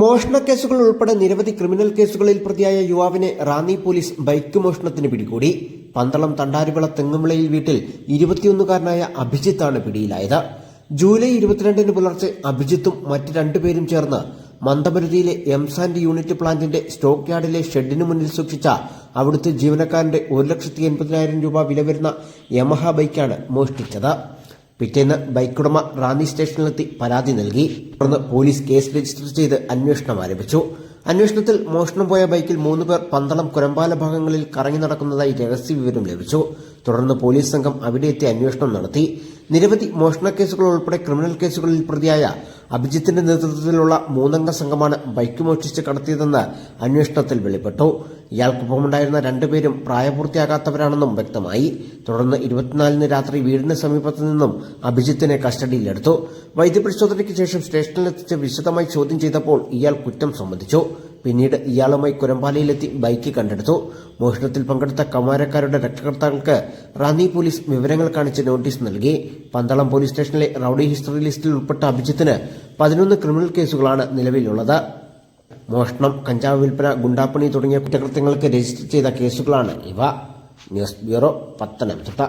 മോഷണ കേസുകൾ ഉൾപ്പെടെ നിരവധി ക്രിമിനൽ കേസുകളിൽ പ്രതിയായ യുവാവിനെ റാന്നി പോലീസ് ബൈക്ക് മോഷണത്തിന് പിടികൂടി. പന്തളം തണ്ടാരുവിള തെങ്ങുമിളയിൽ വീട്ടിൽ ഇരുപത്തിയൊന്നുകാരനായ അഭിജിത്താണ് പിടിയിലായത്. ജൂലൈ ഇരുപത്തിരണ്ടിന് പുലർച്ചെ അഭിജിത്തും മറ്റ് രണ്ടുപേരും ചേർന്ന് മന്ദമരുതിയിലെ എംസാൻഡ് യൂണിറ്റ് പ്ലാന്റിന്റെ സ്റ്റോക്ക് യാർഡിലെ ഷെഡിന് മുന്നിൽ സൂക്ഷിച്ച അവിടുത്തെ ജീവനക്കാരന്റെ ഒരു ലക്ഷത്തി എൺപതിനായിരം രൂപ വില വരുന്ന യമഹ ബൈക്കാണ് മോഷ്ടിച്ചത്. പിറ്റേന്ന് ബൈക്കുടമ റാന്നി സ്റ്റേഷനിലെത്തി പരാതി നൽകി. തുടർന്ന് പോലീസ് കേസ് രജിസ്റ്റർ ചെയ്ത് അന്വേഷണം ആരംഭിച്ചു. അന്വേഷണത്തിൽ മോഷണം പോയ ബൈക്കിൽ മൂന്ന് പേർ പന്തളം കുരമ്പാല ഭാഗങ്ങളിൽ കറങ്ങി നടക്കുന്നതായി രഹസ്യ വിവരം ലഭിച്ചു. തുടർന്ന് പോലീസ് സംഘം അവിടെ എത്തി അന്വേഷണം നടത്തി. നിരവധി മോഷണ കേസുകൾ ഉൾപ്പെടെ ക്രിമിനൽ കേസുകളിൽ പ്രതിയായ അഭിജിത്തിന്റെ നേതൃത്വത്തിലുള്ള മൂന്നംഗ സംഘമാണ് ബൈക്ക് മോഷ്ടിച്ച് കടത്തിയതെന്ന് അന്വേഷണത്തിൽ വെളിപ്പെട്ടു. ഇയാൾക്കൊപ്പമുണ്ടായിരുന്ന രണ്ടുപേരും പ്രായപൂർത്തിയാകാത്തവരാണെന്നും വ്യക്തമായി. തുടർന്ന് ഇരുപത്തിനാലിന് രാത്രി വീടിന് സമീപത്തു നിന്നും അഭിജിത്തിനെ കസ്റ്റഡിയിലെടുത്തു. വൈദ്യപരിശോധനയ്ക്ക് ശേഷം സ്റ്റേഷനിലെത്തിച്ച് വിശദമായി ചോദ്യം ചെയ്തപ്പോൾ ഇയാൾ കുറ്റം സമ്മതിച്ചു. പിന്നീട് ഇയാളുമായി കുരമ്പാലയിലെത്തി ബൈക്ക് കണ്ടെടുത്തു. മോഷണത്തിൽ പങ്കെടുത്ത കൗമാരക്കാരുടെ രക്ഷകർത്താക്കൾക്ക് റാന്നി പോലീസ് വിവരങ്ങൾ കാണിച്ച് നോട്ടീസ് നൽകി. പന്തളം പോലീസ് സ്റ്റേഷനിലെ റൌഡി ഹിസ്റ്ററി ലിസ്റ്റിൽ ഉൾപ്പെട്ട അഭിജിത്തിന് പതിനൊന്ന് ക്രിമിനൽ കേസുകളാണ് നിലവിലുള്ളത്. മോഷണം കഞ്ചാവ് വിൽപ്പന ഗുണ്ടാപ്പണി തുടങ്ങിയ കുറ്റകൃത്യങ്ങൾക്ക് രജിസ്റ്റർ ചെയ്ത കേസുകളാണ് ഇവ. News bureau Pathanamthitta.